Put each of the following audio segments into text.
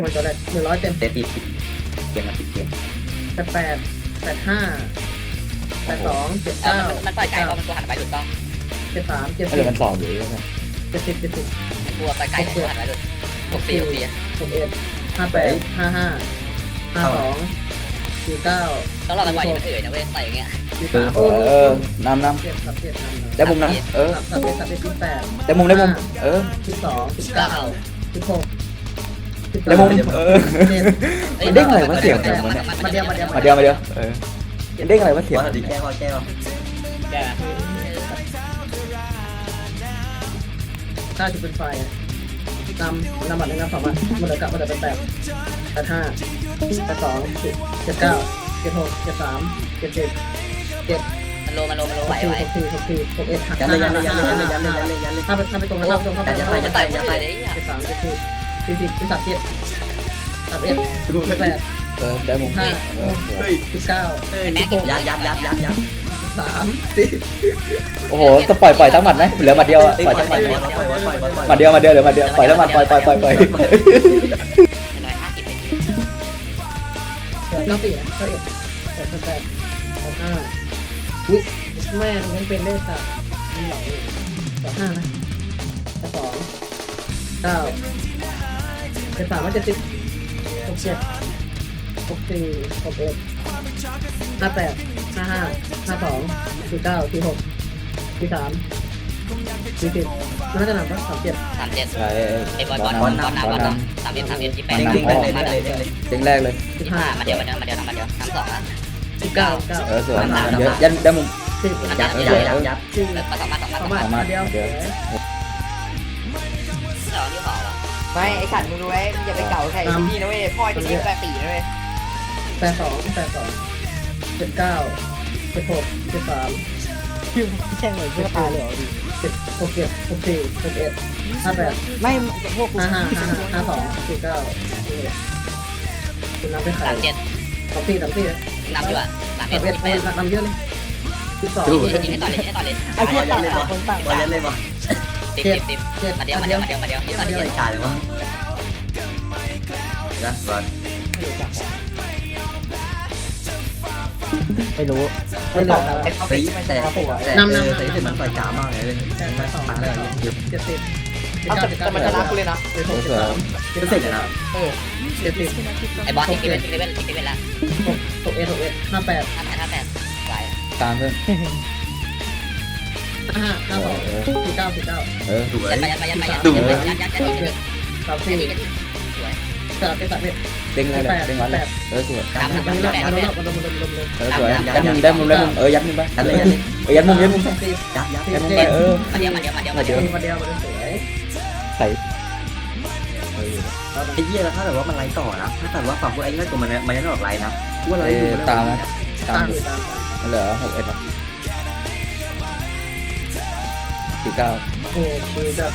ตัวมันตัวแรกหนึ่งร้อยเต็มเซตติดเกมมาติดเกมแปดแปดแปดห้าแปดสองเจ็ดเออเก้ามันมันปล่อยไก่เพราะมันตัวหันไปหลุดต้องเจ็ดสามเจ็ดไม่สิเหลืบอมันสองอยู่ใช่ไหมเจ็ดสิบเจ็ดสิบมันตัวปล่อยไก่ตัวหันไปหลุดหกสี่หกสี่หกเอ็ดห้าแปดห้าห้าห้าสองสี่เก้าต้องรอจังหวะที่มันเอื่อยนะเว้ยใส่อย่างเงี้ยสี่เอสามอโอ้เออน้ำน้เจ็ดสับเจ็ดนำำได้มุมนะ เออสับเจ็ดสับเจ็ดสิบแปดได้มุมได้มุม เออสิบสองสิบเก้าเก้าสิบหก สิบได้มุมเออเจ็ดมันเด้งอะไรวะเสียงเสียงมันเนี่ยมาเดียวมาเดียวมาเดียวมาเดียวเออมันเด้งอะไรวะเสียงว่าถ้าดีแก้วแก้วแกถ้าจะเป็นไฟนำนำบัตรหนึ่งนำสองบัตรมันเหลือกลับมาเหลือเป็นแปดแปดห้าแปดสองเจ็ดเก้าเจ็ดหกเจ็ดสามเจ็ดเจ็ดเจ็ดมันโลมันโลมันโลหไหวกสี่ไหวหกสี่หกสี่หกเอ็ดห้ายันเลยยันเลยยันเลยห้ายันเลยห้ายันเลยยันเลยยันเลยถ้าไปถ้าไปตรงนั้นถ้าไปตรงเข้าไปยันเข้าไปไปจะไต่จะไต่เลยเจ็ดสามเจ็ดสี่ สี่สิบสิบสามเจ็ดสามเอ็ดสิบแปดเออได้มุมห้าเออเฮ้ยสิบเก้าเฮ้ยยัดยัดยัดยัดยัดสามสี่โอ้โหจะปล่อยปล่อยทั้งหมัดไหมเหลือหมัดเดียวอะปล่อยทั้งหมัดปล่อยปล่อยปล่อยปล่อยปล่อยหมัดเดียวหมัดเดียวเหลือหมัดเดียวปล่อยทั้งหมัดปล่อยปล่อยปล่อยปล่อยหน่อยห้าสิบเก้าสี่เก้าเอ็ดแปดแปดแปดห้าอุ้ยแม่ตรงนั้นเป็นเลขสามนี่หลอกเลยสองห้านะสองเก้า เจ็ดสามว่าเจ็ดสิบหกเจ็ดหกสี่หกเอ็ดห้าแปดห้าห้าห้าสองสี่เก้าสี่หกสี่สามสี่สิบน่าจะหนักปะสามเจ็ดสามเจ็ดใช่ไอ้บอลบอลนบอลำบอลน้ำบบออลลนน้ำสามเอ็ดสามเอ็ดยี่แปดเด้งยี่เด้งเด้งเด้งเด้งเด้งำเด้งแรกเลยสิบห้าห้ามาเดียวมาเดียวมาเดียวมาเดียวน้ำสองอะสิบเก้าเก้าเออสวยเยอะยันได้มุมสิบยัดยัดยัดยัดสิบมาสองมาสองมาสสอองงมาบาทเดียว ไม่ไอ้สัตว์มึงรู้ไหมมึงอย่าไปเก่าใส่พี่นะเว้ยพ่อจะเรียกแปดตีนะเว้ยแปดสองแปดสองเจ็ดเก้าเจ็ดหกเจ็ดสามแช่งเลยเพื่อตาเลยเหรอดิเจ็ดหกเจ็ดหกสี่หกเอ็ดห้าแปดไม่พวกกูห้าห้าห้าห้าสองสี่เก้าคุณนับไปขาสายมเจ็ดสองสี่สามสี่น้ำอยู่อะสามสาเอ็มดเอ็ดยี่แปดนำเยอะเลยสิบสองยิงให้ต่อเลยยิงให้ต่อเลยไอ้เหี้ยต่างต่างคนต่างบอลยันเลยป่ะ สิบสิบสิบเจ็ดมาเดียวมาเดียวมาเดียวมาเดียวยี่ต่อไม่เดียวใช่ชาเลยวะนะบอลไม่รู้ไม่หลอกไอ้เขาไปเฮ้ยที่มันแต่จะมาปวดแต่เออแต่ที่มันปล่อยกามากเลยแปดสองมาเลยเจ็ดสิบเจ็ดเอาเก้าแต่เจ็ดเก้าแต่มันจะรักกูเลยนะเจ็ดหกเจ็ดสามเจ็ดรู้สึกนะเออเจ็ดสิบไอ้บอลทิ้งเลเวลทิ้งเลเวลทิ้งเลเวลละหกหกเอ็ดหกเอ็ดห้าแปดห้าแปดห้าแปดไหวตามเพื่อน ห้าห้าห้าสองสี่เก้าสี่เก้าเออสวยยัดไปยัดไปยัดไปยัดยัดยัดยัดยัดยัดสามยัสี่ดยัดสวยสามเป็นสามเอ็ดเด้งเลยเด้งวันเลยเออสวยสามสามแปดมันแปดมันมันมันมันเลยเออสวยยัดมุมได้มุมได้มุมเออยัดมุมไปยันเลยยันเลยเออยัดมุมยัดมุมไปสี่ยัดยัดสี่ยัดมุมเจ็ไปดเออมาเดียวมาเดียวมาเดียวมาเดีเดียยววมาเดียวมาเดียวสวยใส่ไอ้เหี้ยแล้วถ้าแต่ว่ามันไล่ต่อนะถ้าแต่ว่าฝั่งพวกไอ้นั่นตัวมันมันยังออกไล่นะว่าเอไล่อยู่ตามนะตาตามตามมันเหลือหกเอ็ด สี่เก้าโอ้คือจะ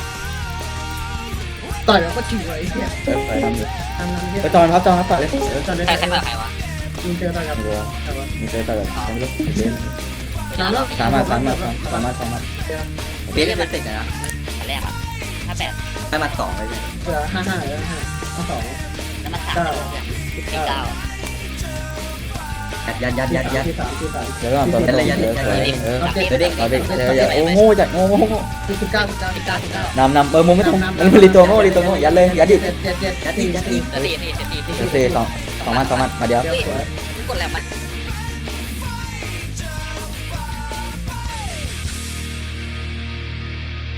ต่อยแล้วก็จิ๋วเลยเนี่ยเออไปทำอยู่ทำนั้นเยไปอะจอนครับจอนครับต่อเลยเออตอนนี้ใครใครเปิดใครวะมีเจอต่อยกับไม่รู้ว่าแต่ว่ามีเจอต่อเลยไม่รู้เล่นสามแล้วสามารถสามารถสามารถสามารถเบี้ยมันติดนะอันแรกอะห้าแปดให้มาสองเลยเหลือห้าห้าเหลือห้าห้าสองแล้วมาสามสิบเก้า ยัดยัดยัดยัดยัดที่สามที่สามเดี๋ยวก่อนต่อเลยเออสวยเออสามเอ็ดเราเด็กเดี๋ยวโอ้โง่จัดโง่โง่ที่สิบเก้าสิบเก้าสิบเก้าสิบเก้านำนำเออมุมไม่ตรงมันรีตัวโง่รีตัวโง่ยัดเลยยัดดิเจ็ดเจ็ดเจ็ดยัดอีกยัดอีกสี่สี่สี่สี่เออสี่สองสองมันสองมันมาเดียวเดี๋ยวสวยกดแล้วมัน